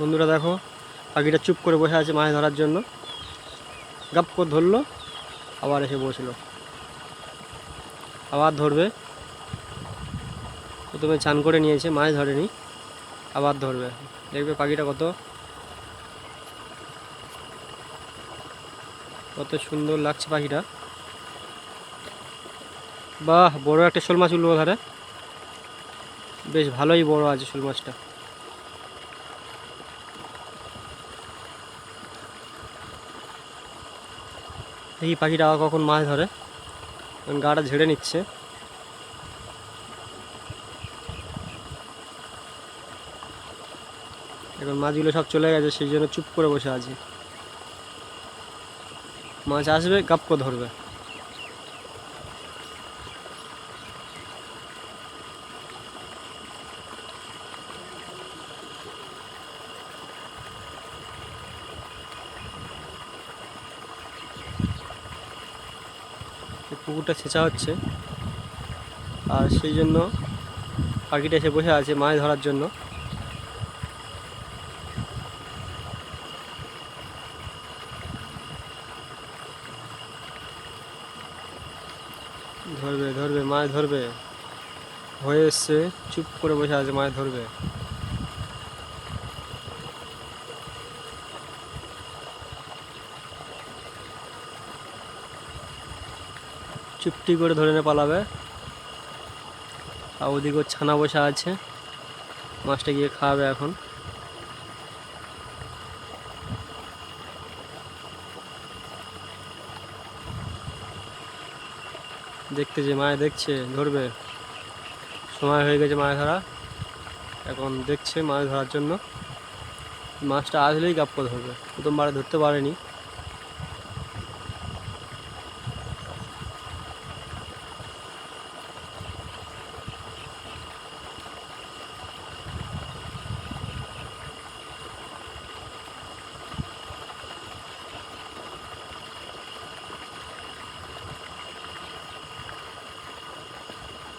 বন্ধুরা দেখো, পাখিটা চুপ করে বসে আছে মাছ ধরার জন্য। গাপ করে ধরলো, আবার এসে বসল। আবার ধরবে। প্রথমে চান করে নিয়েছে, মাছ ধরেনি, আবার ধরবে। দেখবে পাখিটা কত কত সুন্দর লাগছে পাখিটা। বাহ, বড় একটা শোল মাছ উঠল ধারে বেশ ভালোই বড় আছে শোল মাছটা। এই পাখিটা আবার কখন মাছ ধরে? গাটা ঝেড়ে নিচ্ছে। এখন মাছগুলো সব চলে গেছে, সেই জন্য চুপ করে বসে আছি। মাছ আসবে গাপ করে ধরবে। পুকুরটা ছেঁচা হচ্ছে। আর সেই জন্য পাখিটা এসে বসে আছে মাছ ধরার জন্য। ধরবে ধরবে, মাছ ধরবে। হয়ে এসছে, চুপ করে বসে আছে, মাছ ধরবে। চুপটি করে ধরে নিয়ে পালাবে। আর ওদিকে ছানা বসা আছে। মাছটা গিয়ে খাওয়াবে এখন। দেখতে যে মাছ দেখছে, ধরবে। সময় হয়ে গেছে মাছ ধরা। এখন দেখছে মাছ ধরার জন্য। মাছটা আসলেই গাপ করে ধরবে। প্রথমবারে ধরতে পারেনি।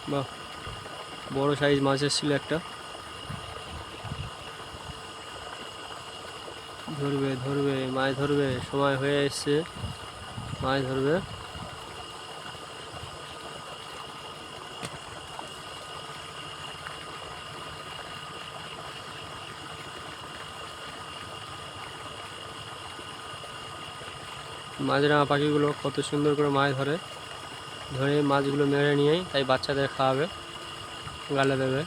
বাহ, বড় সাইজ মাছ এসেছিল একটা। ধরবে ধরবে, মাছ ধরবে, সময় হয়ে এসছে। মাছ ধরবে। মাঝরাঙা পাখিগুলো কত সুন্দর করে মাছ ধরে। ধরে মাছগুলো মেরে নিয়ে তাই বাচ্চাদের খাওয়াবে গালে দেবে।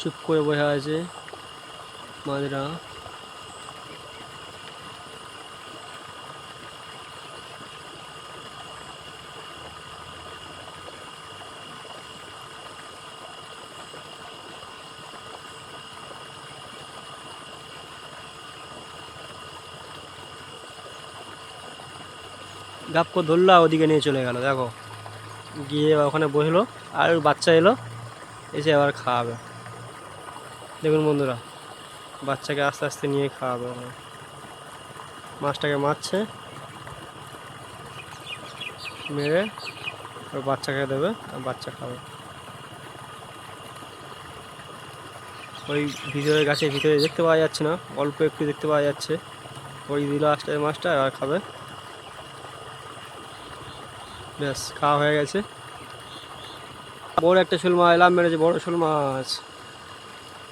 চুপ করে বসে আছে মাঝরা গাপ করে ধরলো ওদিকে নিয়ে চলে গেল, দেখো। গিয়ে ওখানে বসল, আর বাচ্চা এলো, এসে আবার খাওয়াবে। দেখুন বন্ধুরা, বাচ্চাকে আস্তে আস্তে নিয়ে খাওয়াবে। মাছটাকে মারছে, মেরে ওর বাচ্চাকে দেবে, আর বাচ্চা খাবে। ওই ভিতরে গাছের ভিতরে দেখতে পাওয়া যাচ্ছে না, অল্প একটু দেখতে পাওয়া যাচ্ছে। ওই দিল আসতে মাছটা আর খাবে। ব্যাস খাওয়া হয়ে গেছে। বড় একটা শোল মাছ এলাম মেরেছে বড় শোল মাছ।